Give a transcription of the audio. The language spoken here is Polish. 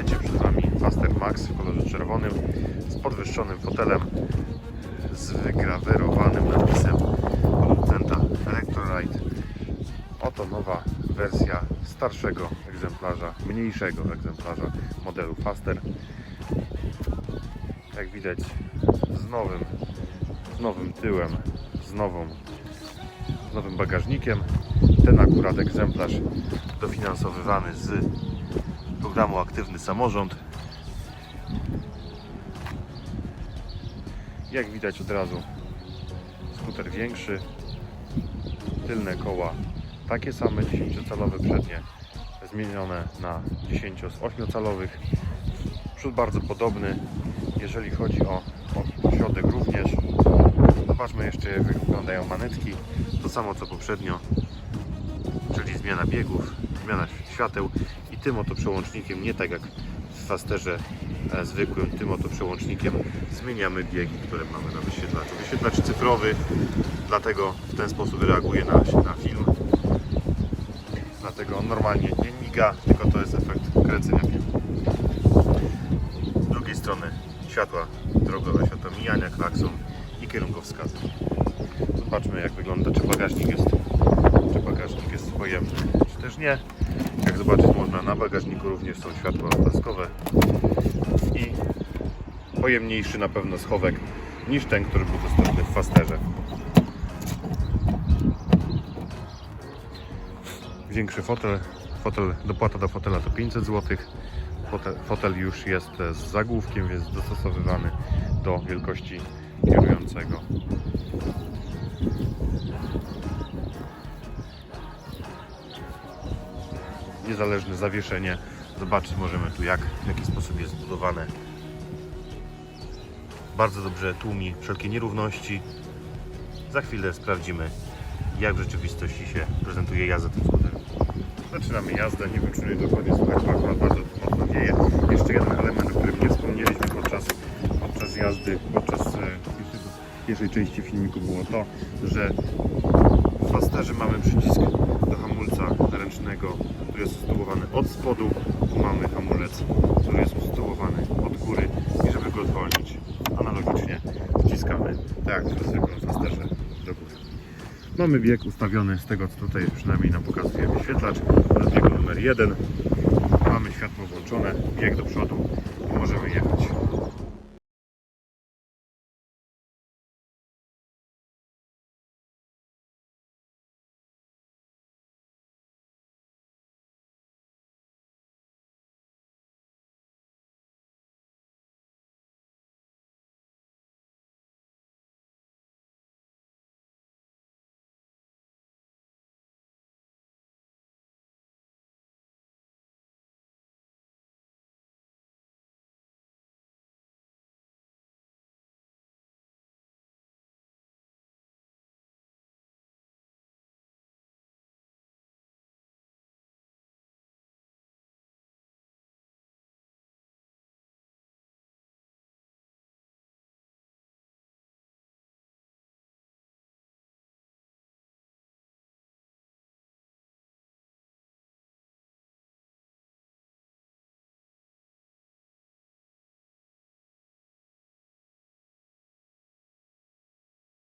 lecie przed Wami Faster Max w kolorze czerwonym z podwyższonym fotelem z wygrawerowanym napisem producenta Electrolite. Oto nowa wersja starszego egzemplarza, mniejszego egzemplarza modelu Faster. Jak widać z nowym, z nowym tyłem, z, nową, z nowym bagażnikiem. Ten akurat egzemplarz dofinansowywany z programu Aktywny Samorząd. Jak widać od razu skuter większy, tylne koła takie same 10-calowe przednie zmienione na 10 z 8-calowych przód bardzo podobny jeżeli chodzi o, o środek również. Zobaczmy jeszcze jak wyglądają manetki. To samo co poprzednio czyli zmiana biegów zmiana świateł tym oto przełącznikiem nie tak jak w Fasterze e, zwykłym tym oto przełącznikiem zmieniamy biegi, które mamy na wyświetlaczu wyświetlacz cyfrowy dlatego w ten sposób reaguje na, na film dlatego on normalnie nie miga, tylko to jest efekt kręcenia filmu. Z drugiej strony światła drogowe, światła mijania, klakson i kierunkowskazy. Zobaczmy jak wygląda, czy bagażnik jest, czy bagażnik jest pojemny, czy też nie. Jak zobaczyć można, na bagażniku również są światła opaskowe i pojemniejszy na pewno schowek niż ten, który był dostępny w Fasterze. większy fotel. fotel. Dopłata do fotela to 500 zł. Fotel, fotel już jest z zagłówkiem, więc dostosowywany do wielkości kierującego. Niezależne zawieszenie. Zobaczyć możemy tu jak, w jaki sposób jest zbudowane. Bardzo dobrze tłumi wszelkie nierówności. Za chwilę sprawdzimy jak w rzeczywistości się prezentuje jazda tym skuterem. Zaczynamy jazdę, nie wiem czy dokładnie słychać, akurat bardzo mocno wieje. Jeszcze jeden element, o którym nie wspomnieliśmy podczas, podczas jazdy, podczas e, pierwszej części filmiku było to, że w Fasterze mamy przycisk do hamulca ręcznego, który jest usytuowany od spodu, tu mamy hamulec, który jest usytuowany od góry i żeby go zwolnić, analogicznie wciskamy, tak jak w zwykłym Fasterze, do góry. Mamy bieg ustawiony z tego co tutaj przynajmniej nam pokazuje wyświetlacz. To jest bieg numer 1. Mamy światło włączone, bieg do przodu i możemy jechać.